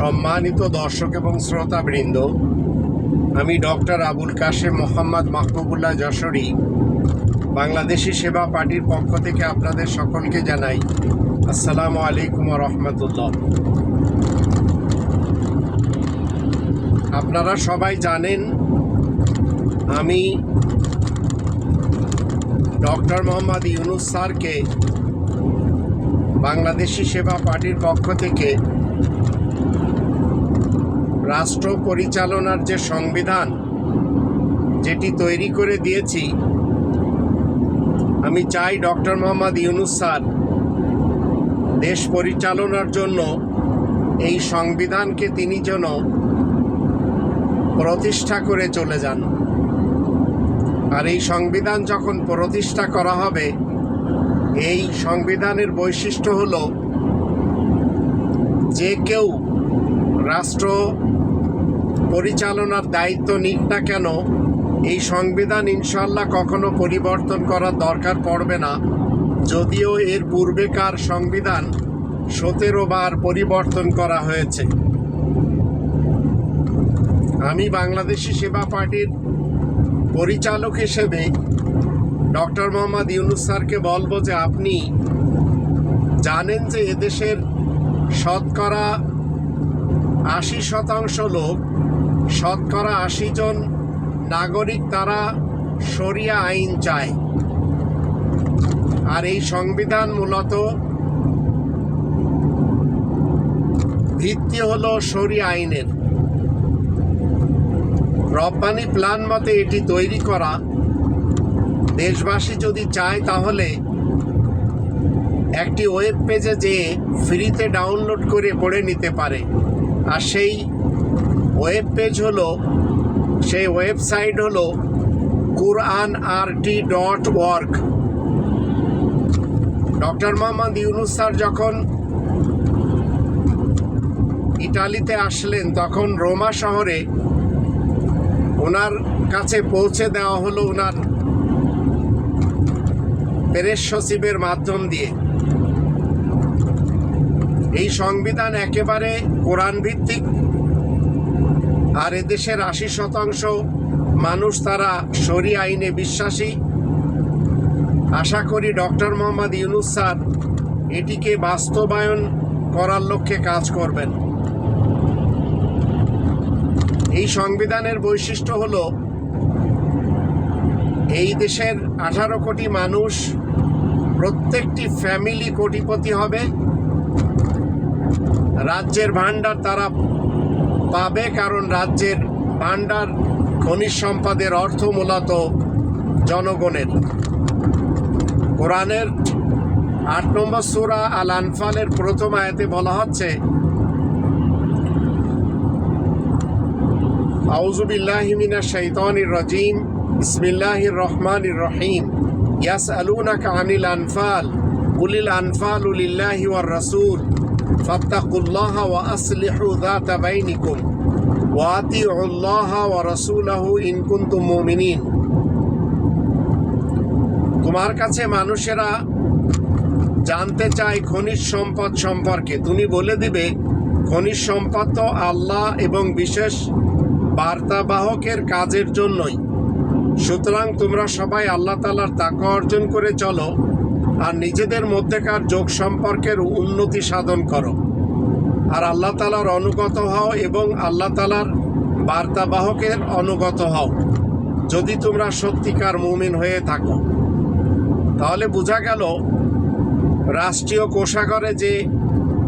সম্মানিত দর্শক এবং শ্রোতাবৃন্দ, আমি ডক্টর আবুল কাশেম মোহাম্মদ মাহবুবুল্লাহ যশোরী, বাংলাদেশি সেবা পার্টির পক্ষ থেকে আপনাদের সকলকে জানাই আসসালামু আলাইকুম রহমতুল্লাহ। আপনারা সবাই জানেন, আমি ডক্টর মোহাম্মদ ইউনুস স্যারকে বাংলাদেশি সেবা পার্টির পক্ষ থেকে রাষ্ট্র পরিচালনার যে সংবিধান যেটি তৈরি করে দিয়েছি, আমি চাই ডক্টর মোহাম্মদ ইউনুস স্যার দেশ পরিচালনার জন্য এই সংবিধানকে তিনি যেন প্রতিষ্ঠা করে চলে যান। আর এই সংবিধান যখন প্রতিষ্ঠা করা হবে, এই সংবিধানের বৈশিষ্ট্য হল যে কেউ রাষ্ট্র পরিচালনার দায়িত্ব নিক না কেন, এই সংবিধান ইনশাল্লাহ কখনো পরিবর্তন করার দরকার পড়বে না। যদিও এর পূর্বেকার সংবিধান সতেরো বার পরিবর্তন করা হয়েছে। আমি বাংলাদেশি সেবা পার্টির পরিচালক হিসেবে ডক্টর মোহাম্মদ ইউনুস স্যারকে বলব যে আপনি জানেন যে এদেশের শতকরা আশি শতাংশ লোক শতকরা আশি জন নাগরিক তারা শরিয়া আইন চায়। আর এই সংবিধান মূলত ভিত্তি হলো শরিয়া আইনের। রপ্তানি প্ল্যান মতে এটি তৈরি করা। দেশবাসী যদি চায় তাহলে একটি ওয়েব পেজে যেয়ে ফ্রিতে ডাউনলোড করে পড়ে নিতে পারে। আর সেই ওয়েব পেজ হলো, সেই ওয়েবসাইট হলো কুরআন আর T dot work doctor Mohammad Yunus sir যখন ইটালিতে আসলেন, তখন রোমা শহরে ওনার কাছে পৌঁছে দেওয়া হলো ওনার প্রেস সচিবের মাধ্যম দিয়ে। এই সংবিধান একেবারে কোরআন ভিত্তিক আর এদেশের আশি শতাংশ মানুষ তারা সরি আইনে বিশ্বাসী। আশা করি ডক্টর মোহাম্মদ ইউনুস স্যার এটিকে বাস্তবায়ন করার লক্ষ্যে কাজ করবেন। এই সংবিধানের বৈশিষ্ট্য হল, এই দেশের আঠারো কোটি মানুষ প্রত্যেকটি ফ্যামিলি কোটিপতি হবে। রাজ্যের ভাণ্ডার তারা পাবে কারণ রাজ্যের ভাণ্ডার খনিজ সম্পদের অর্থ মূলত জনগণের। কোরআনের আট নম্বর সুরা আল আনফালের প্রথম আয়াতে বলা হচ্ছে আউজুবিল্লাহিমিনা শৈতানির রাজিম, বিসমিল্লাহির রহমানির রহিম ইয়াস ইয়াসআলুনাকা আনিল আনফাল, কুলিল আনফালু লিল্লাহি ওয়ার রাসূল। ওয়া আসলিহু যাতা বাইনিকুম ওয়া আতিউল্লাহা ওয়া রাসূলাহু ইন কুনতুম মুমিনিন তোমার কাছে মানুষেরা জানতে চায় খনিজ সম্পদ সম্পর্কে। তুমি বলে দিবে, খনিজ সম্পদ তো আল্লাহ এবং বিশেষ বার্তাবাহকের কাজের জন্যই। সুতরাং তোমরা সবাই আল্লাহ তালার তাকা অর্জন করে চলো। আর নিজেদের মধ্যেকার যোগ সম্পর্কের উন্নতি সাধন করো। আর আল্লাহ তালার অনুগত হও এবং আল্লাহ তালার বার্তাবাহকের অনুগত হও। যদি তোমরা সত্যিকার মুমিন হয়ে থাকো। তাহলে বোঝা গেল, রাষ্ট্রীয় কোষাগারে যে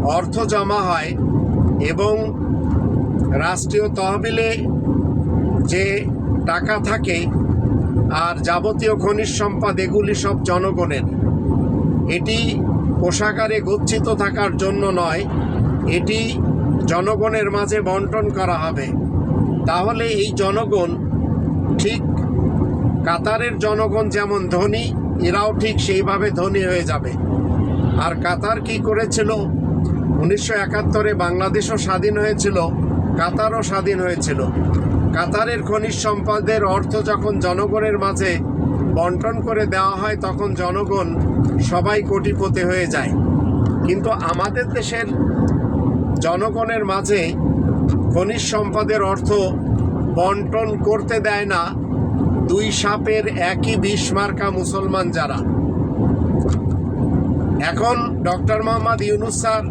অর্থ জমা হয় এবং রাষ্ট্রীয় তহবিলে যে টাকা থাকে আর যাবতীয় খনিজ সম্পদ, এগুলি সব জনগণের। এটি কোষাগারে গচ্ছিত থাকার জন্য নয়, এটি জনগণের মাঝে বন্টন করা হবে। তাহলে এই জনগণ ঠিক কাতারের জনগণ যেমন ধনী, এরাও ঠিক সেইভাবে ধনী হয়ে যাবে। আর কাতার কি করেছিল? উনিশশো একাত্তরে বাংলাদেশও স্বাধীন হয়েছিল, কাতারও স্বাধীন হয়েছিল। কাতারের খনিজ সম্পদের অর্থ যখন জনগণের মাঝে বন্টন করে দেওয়া হয়, তখন জনগণ সবাই কোটিপতি হয়ে যায়। কিন্তু আমাদের দেশের জনগণের মাঝে খনিজ সম্পদের অর্থ বন্টন করতে দেয় না দুই সাপের একই বিষ মার্কা মুসলমান যারা। এখন ডক্টর মোহাম্মদ ইউনুস স্যার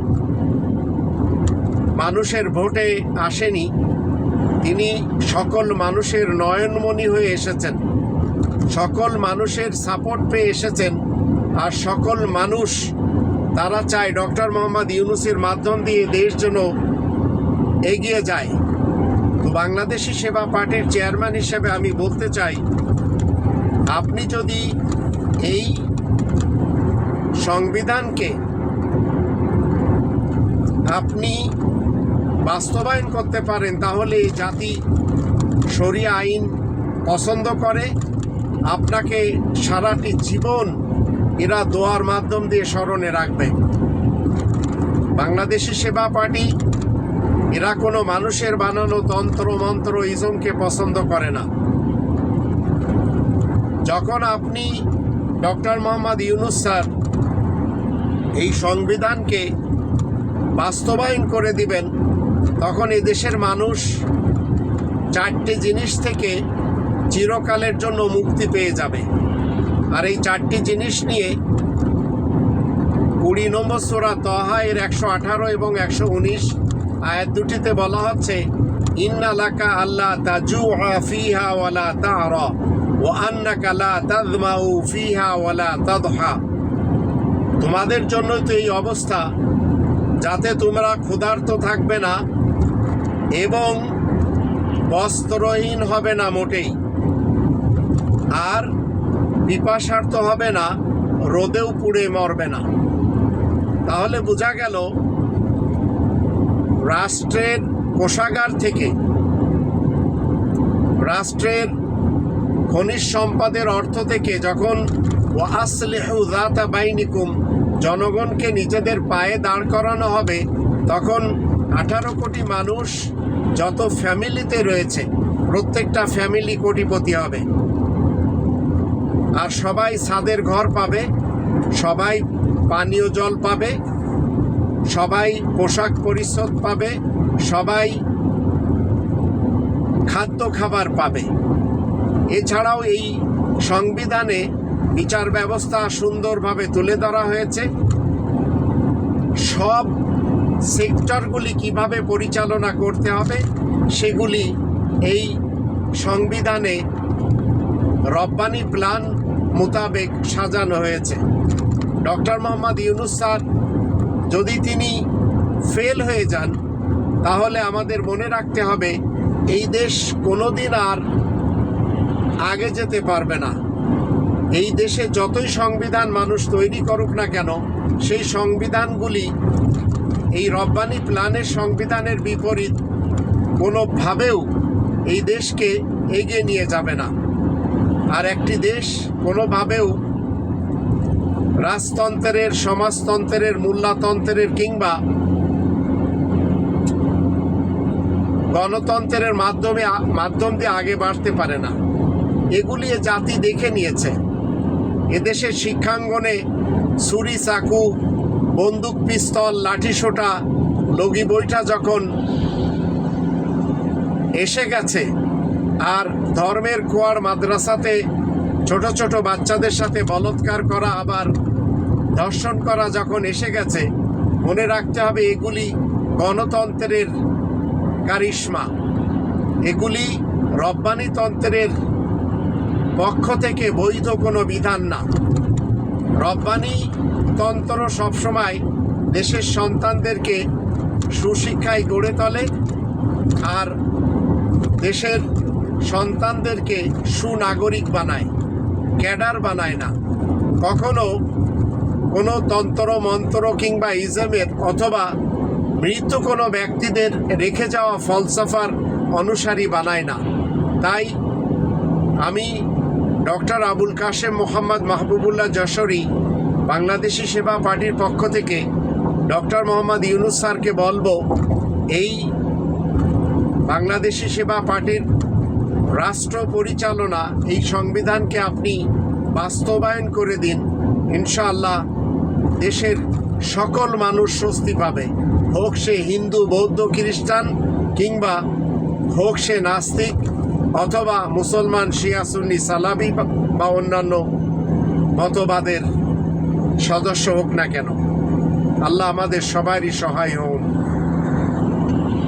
মানুষের ভোটে আসেনি, তিনি সকল মানুষের নয়নমণি হয়ে এসেছেন, সকল মানুষের সাপোর্ট পেয়ে এসেছেন। আর সকল মানুষ, তারা চায় ডক্টর মোহাম্মদ ইউনুসের মাধ্যম দিয়ে দেশ যেন এগিয়ে যায়। তো বাংলাদেশি সেবা পার্টির চেয়ারম্যান হিসেবে আমি বলতে চাই, আপনি যদি এই সংবিধানকে আপনি বাস্তবায়ন করতে পারেন, তাহলে জাতি শরিয়া আইন পছন্দ করে। আপনাকে সারাটি জীবন এরা দোয়ার মাধ্যম দিয়ে স্মরণে রাখবে। বাংলাদেশি সেবা পার্টি, এরা কোনো মানুষের বানানো তন্ত্র, মন্ত্র, ইজমকে পছন্দ করে না। যখন আপনি ডক্টর মোহাম্মদ ইউনুস স্যার এই সংবিধানকে বাস্তবায়ন করে দিবেন, তখন এই দেশের মানুষ চারটি জিনিস থেকে চিরকালের জন্য মুক্তি পেয়ে যাবে। আর এই চারটি জিনিস নিয়ে কুড়ি নম্বর সোরা তহা এর একশো আঠারো এবং একশো উনিশ আয়াত দুটিতে বলা হচ্ছে ইন্নালাকা আল্লাহ তাজু ফিহা ওয়ালা তারা ও আন্নাকা লা তাদমাউ ফিহা ওয়ালা তাদহা তোমাদের জন্য তো এই অবস্থা, যাতে তোমরা ক্ষুধার্ত থাকবে না এবং বস্ত্রহীন হবে না মোটেই। আর পিপাসার্থ হবে না, রোদেও পুড়ে মরবে না। তাহলে বোঝা গেল, রাষ্ট্রের কোষাগার থেকে রাষ্ট্রের খনিজ সম্পদের অর্থ থেকে যখন ওয়াসলেহু জাতা বাইনিকুম, জনগণকে নিজেদের পায়ে দাঁড় করানো হবে, তখন আঠারো কোটি মানুষ যত ফ্যামিলিতে রয়েছে, প্রত্যেকটা ফ্যামিলি কোটিপতি হবে। আর সবাই ছাদের ঘর পাবে, সবাই পানীয় জল পাবে, সবাই পোশাক পরিচ্ছদ পাবে, সবাই খাদ্য খাবার পাবে। এছাড়াও এই সংবিধানে বিচার ব্যবস্থা সুন্দরভাবে তুলে ধরা হয়েছে। সব সেক্টরগুলি কীভাবে পরিচালনা করতে হবে, সেগুলি এই সংবিধানে রব্বানি প্ল্যান মোতাবেক সাজানো হয়েছে। ডক্টর মোহাম্মদ ইউনুস স্যার, যদি তিনি ফেল হয়ে যান, তাহলে আমাদের মনে রাখতে হবে, এই দেশ কোনোদিন আর আগে যেতে পারবে না। এই দেশে যতই সংবিধান মানুষ তৈরি করুক না কেন, সেই সংবিধানগুলি এই রব্বানি প্ল্যানের সংবিধানের বিপরীত কোনোভাবেও এই দেশকে এগিয়ে নিয়ে যাবে না। আর একটি দেশ কোনোভাবেও রাজতন্ত্রের, সমাজতন্ত্রের, মূল্যতন্ত্রের কিংবা গণতন্ত্রের মাধ্যমে মাধ্যম দিয়ে আগে বাড়তে পারে না। এগুলি জাতি দেখে নিয়েছে। এদেশের শিক্ষাঙ্গনে ছুরি, চাকু, বন্দুক পিস্তল লাঠি সোটা লগি বইটা যখন এসে গেছে আর ধর্মের কুয়ার মাদ্রাসাতে ছোট ছোট বাচ্চাদের সাথে বলৎকার করা, আবার ধর্ষণ করা যখন এসে গেছে, মনে রাখতে হবে এগুলি গণতন্ত্রের কারিশ্মা। এগুলি রব্বানিতন্ত্রের পক্ষ থেকে বৈধ কোনো বিধান না। রব্বানি তন্ত্র সবসময় দেশের সন্তানদেরকে সুশিক্ষায় গড়ে তোলে আর দেশের সন্তানদেরকে সুনাগরিক বানায়, ক্যাডার বানায় না। কখনো কোনো তন্ত্র, মন্ত্র কিংবা ইজমের অথবা মৃত কোনো ব্যক্তিদের রেখে যাওয়া ফলসফার অনুসারী বানায় না। তাই আমি ডক্টর আবুল কাশেম মোহাম্মদ মাহবুবুল্লাহ যশোরী বাংলাদেশি সেবা পার্টির পক্ষ থেকে ডক্টর মোহাম্মদ ইউনুস স্যারকে বলব, এই বাংলাদেশি সেবা পার্টির রাষ্ট্র পরিচালনা এই সংবিধানকে আপনি বাস্তবায়ন করে দিন, ইনশাআল্লাহ দেশের সকল মানুষ স্বস্তি পাবে। হোক সে হিন্দু, বৌদ্ধ, খ্রিস্টান কিংবা হোক সে নাস্তিক অথবা মুসলমান, শিয়া, সুন্নি সালাবি বা- বা অন্যান্য মতবাদের সদস্য হোক না কেন। আল্লাহ আমাদের সবারই সহায় হন